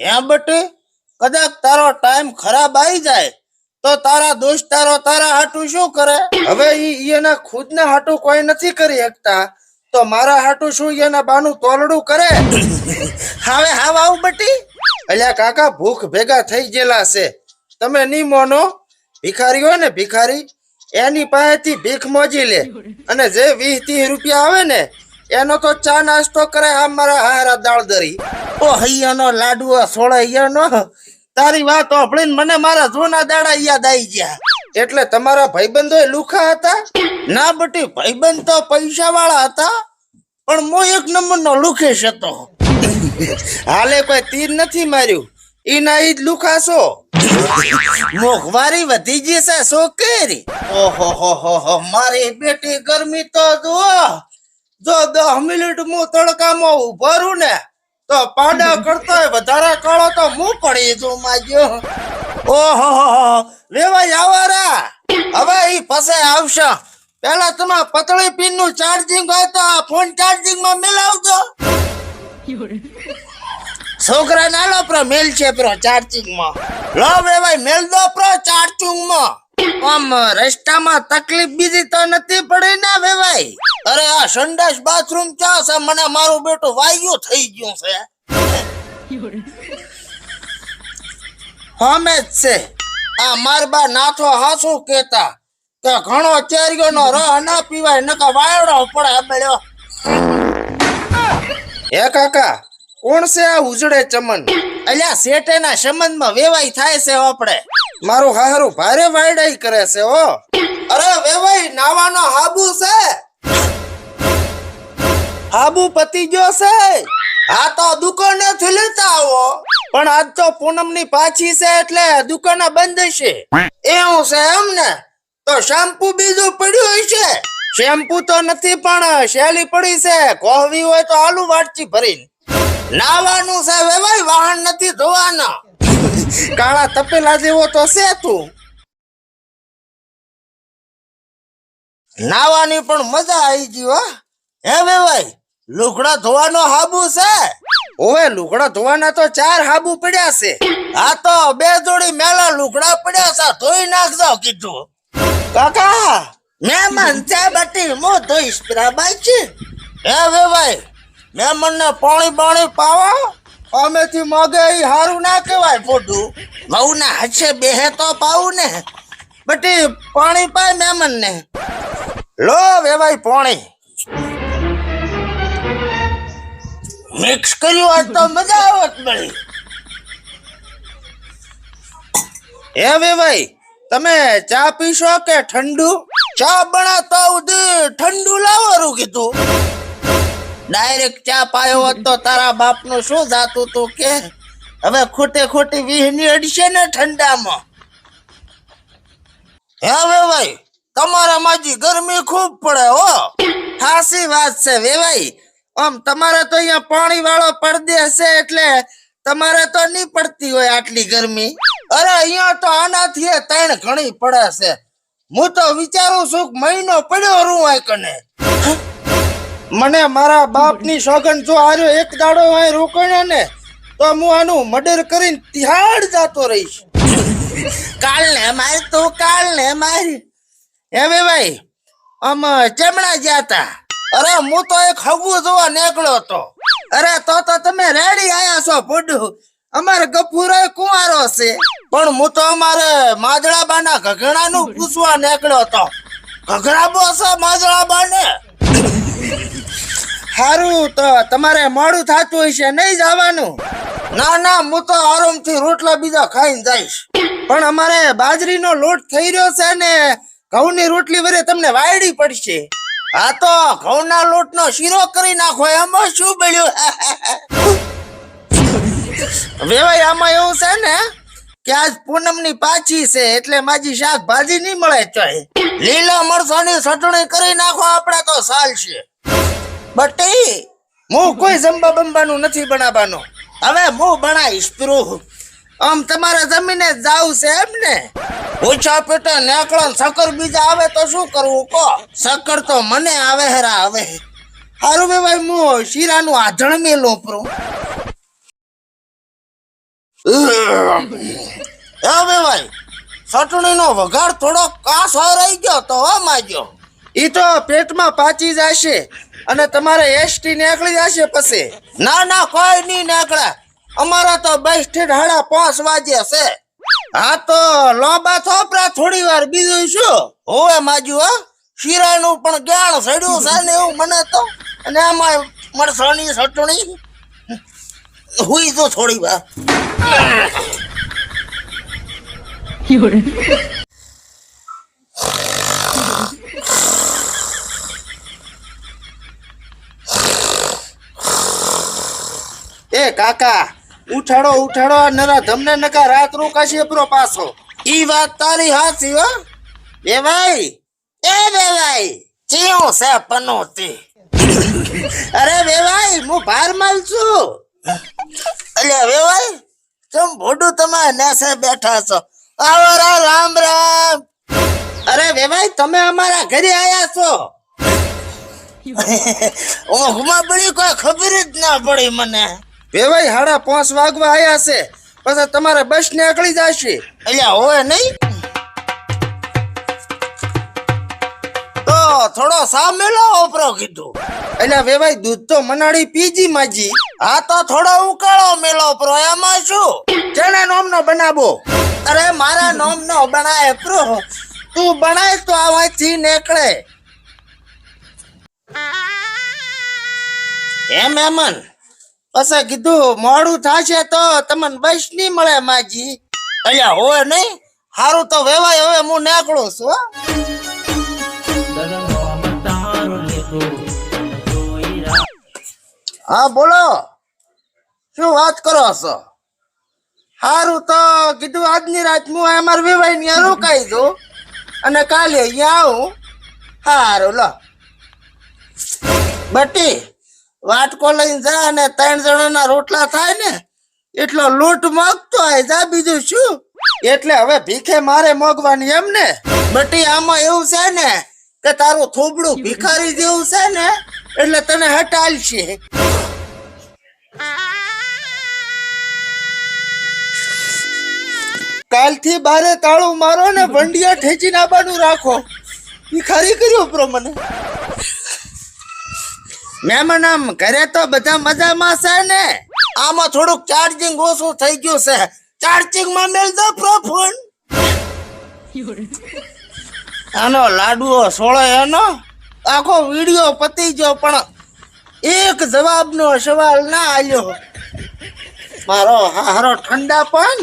હે બટી? કદાચ તારો ટાઈમ ખરાબ આવી જાય તો તારા દોસ્તારો તારા હાટું શું કરે? હવે ઈ એના ખુદના હાટું કોઈ નથી કરી શકતા તો મારા હાટું શું એના બાનું તોલડું કરે? હવે હાવ આવું બટી. અલ્યા કાકા ભૂખ ભેગા થઈ ગયેલા છે. તમે નહીં મોનો? ભિખારી હોય ને ભિખારી એની પાસેથી ભીખ મોજી લે. અને જે વીસ ત્રીસ રૂપિયા આવે ને એનો તો ચા નાસ્તો કરે આ મારા હારા દાળ દરી ઓ હૈયાનો લાડવો સોળૈયાનો તારી વાત સાંભળીને મને મારા જૂના દાડા યાદ આવી ગયા. એટલે તમારા ભાઈબંધો લુખા હતા? ના બટી, ભાઈબંધ તો પૈસા વાળા હતા. પણ મો એક નંબરનો લુખેશ હતો. હાલે કોઈ તીર નથી માર્યું. ઈ ના ઈ જ લુખાશો. મોંઘવારી વધી છે છોકરી ઓહો, હો હો હો, મારી બેટી ગરમી તો જુઓ. જો દસ મિનિટ હું તડકામાં ઊભા રહું ને, તો પાડા કરતો વધારે કાળો તો હું પડી જો માગ્યો ઓહો લેવાય આવારા હવે ઈ પાસે આવશે. પેલા તમે પતળી પિનનું ચાર્જિંગ હોય તો આ ફોન ચાર્જિંગમાં મિલાવજો. છોકરા ના લો પ્રો, મેલ છે પ્રો ચાર્જિંગમાં લો વેવાય મેલ દો પ્રો ચાર્જિંગમાં આમ રસ્તામાં તકલીફ બીજી તો નથી પડી ને ભાઈ અરે આ સંડાસ બાથરૂમ ક્યાં છે? મને મારું બેટું વાયુ થઈ ગયું છે. હમે જ છે. આ મારબા નાથો હાસુ કેતા કે ઘણો ચેરિયો નો રહ ના પીવાય નકા વાયડો પડે બળ્યો હે કાકા, કોણ છે આ ઉજળે ચમન? અલ્યા શેઠેના સંબંધમાં વેવાઈ થાય છે આપણે મારું હારું ભારે વાયડાઈ કરે છે ઓ અરે વેવાઈ નાવાનો હાબુ છે. હાબુ પતી ગયો છે. આ તો દુકાને થી લેતા આવો. પણ આજ તો પૂનમની પાછી છે એટલે દુકાને બંધ છે. એવું છે એમ ને? તો શેમ્પુ બીજું પડ્યું હશે? શેમ્પુ તો નથી, પણ શેલી પડી છે. કોહવી હોય તો આલુ વાટકી ભરીને. નાવાનું છે વેવાઈ વાહન નથી ધોવાના. કાળા તપેલા જેવો તો છે તું. નાવાની પણ મજા આવી ગઈ હો. હે ભાઈ લુગડા ધોવાનો હાબુ છે? ઓવે, લુગડા ધોવાના તો ચાર હાબુ પડ્યા છે. આ તો બે જોડી મેલા લુગડા પડ્યા છે, ધોઈ નાખજો, કીધું. કાકા મહેમાન ચા બટી મો ધોઈશ બરાબર છે હે ભાઈ મને પાણી પાણી પાવો. અમેથી માગે એ હારું ના કહેવાય બહુ ના હાથે બેહે તો પાવું ને બટી પાણી પાય મેમન ને લો વેવાય પાણી. મિક્સ કર્યું આજ તો મજા આવત મળી એ વેવાઈ તમે ચા પીશો કે ઠંડુ? ચા બનાવતા સુધી ઠંડુ લાવવાનું કીધું. ડાયરેક્ટ ચા પાયો હોત તો તારા બાપનું શું જાતું તું કે? હવે ખોટે ખોટી વીહની અડશે ને ઠંડામાં. હે વેવાઈ તમારા માજી ગરમી ખૂબ પડે હો. ખાસી વાત છે વેવાઈ આમ તમારે તો અહીંયા પાણી વાળો પરદેશ છે એટલે તમારે તો નહીં પડતી હોય આટલી ગરમી. અરે, અહીંયા તો આનાથી ત્રણ ઘણી પડે છે. હું તો વિચારું છું મહિનો પડ્યો રૂ કને મને મારા બાપની સોગન જો આર્યો એક દાડો અહીં રોકાણ્યો ને તો હું આનું મર્ડર કરીને તિહાડ જતો રહીશ. કાલ ને મારી તું કાલ ને મારી. હે ભાઈ આમ ચેમણા ગયા તા? અરે હું તો એક હગું જોવા નીકળ્યો તો અરે તો તો તમે રેડી આયા છો પુડુ અમારે ગફુરો કુંવારો છે. પણ હું તો અમારે માદળાબાના ઘઘણાનું પૂછવા નીકળ્યો તો ઘઘરાબો છે માદળાબાને સારું તો તમારે મોડું થતું હશે, નહીં જવાનું. ના ના, હું તો આરામથી રોટલા બીજા ખાઈને જઈશ. પણ અમારે બાજરીનો લોટ થઈ રહ્યો છે ને, ઘઉંની રોટલી વરે તમને વાયડી પડશે. હા તો ઘઉંના લોટનો શીરો કરી નાખો, એમાં શું બળ્યું વેવાય આમાં એવું છે ને કે આજ પૂનમની પાછી છે, એટલે માજી શાકભાજી નહીં મળે ચોય લીલા મરચાની ચટણી કરી નાખો, આપણે તો ચાલશે બટી હું કોઈ જંબા બંબાનું નથી બનાવવાનો. હવે હું બનાવીશ પ્રૂહ આમ તમારે જમીને જાવું છે એમ ને? ઓછા પેટે નેકળો સકર બીજા આવે તો શું કરવું કો સકર તો મને આવે, હેરા હવે હારું ભાઈ હું શીરાનું આધણ મેલું એ બે ભાઈ ચટણીનો વઘાર થોડો કાસ રહી ગયો તો, હો માગ્યો. ઈ તો પેટમાં પાચી જશે. અને તમારે એસટી નીકળી જશે પછી. ના ના, કોઈ નહીં નીકળે. અમારા તો બસ સ્ટેન્ડ હાડા પાંચ વાગે છે. હા, તો લોબા થોપરા થોડી વાર, બીજું શું? હોવે માજુ હો. શીરાનું પણ જ્ઞાન સડ્યું છે ને એવું મને તો. અને આમાં મરસાની ચટણી હુઈ તો થોડી વાર. કાકા ઉઠાડો ઉઠાડો નરા ધમને નકા રાત કાશી પ્રો પાછો. ઈ વાત તારી હાચી હો. બે ભાઈ એ બે ભાઈ ચિયો છે પનોતી. અરે બે ભાઈ હું ભાર માલ છું. અલ્યા બે ભાઈ તમ ભોડું તમારે નેસે બેઠા છો? આવો રા રામ રામ. અરે બે ભાઈ તમે અમારા ઘરે આયા છો. ઊંઘમાં પડી કોઈ ખબર જ ના પડી મને. વેવાઈ હાડા પાંચ વાગવા આયા છે. પછી તમારે બસ નીકળી જશે. અલ્યા, હોય નહીં? તો થોડો સા મેલો ઓપરો કીધું. અલ્યા, વેવાઈ, દૂધ તો મનાડી પીજી માજી. હા તો થોડો ઉકાળો મેલો પ્રો એમાં શું? જેને નોમ નો બનાવો. અરે, મારા નોમ નો બનાય, પ્રો. તું બનાય તો આવાથી નીકળે. એમ એમન પછી કીધું, મોડું થશે તો તમને બસ નહીં મળે માજી. અલ્યા, હોય નહીં? હારું તો વેવાય, હવે હું નાખડું છું. હા. બોલો. શું વાત કરો છો? હારું તો કીધું, આજની રાત હું અમાર વેવાય ને રોકાઈ દઉં અને કાલે અહીંયા આવું. હારું, લો. બટી વાટકો લઈને જા અને ત્રણ જણાના રોટલા થાય ને, એટલો લૂંટ માગતો હોય, જા બીજું શું? એટલે હવે ભીખે મારે મોગવાની એમ ને? બટી, આમાં એવું છે ને કે તારું થોબડું ભિખારી જેવું છે ને, એટલે તને હટાલશે. કાલથી બારે તાળું મારો ને ભંડિયા ઠેચી નાબાનું રાખો. ભિખારી કર્યો પ્રમાણે મહેમાન આમ ઘરે તો બધા મજામાં છે ને? આમાં થોડુંક ચાર્જિંગ ઓછું થઈ ગયું છે. ચાર્જિંગમાં મેલ દો પ્રો ફોન 有人，આનો લાડુઓ સોળો એનો? આખો વિડિયો પતી ગયો પણ એક જવાબનો સવાલ ના આલ્યો. મારો હારો ઠંડા પણ.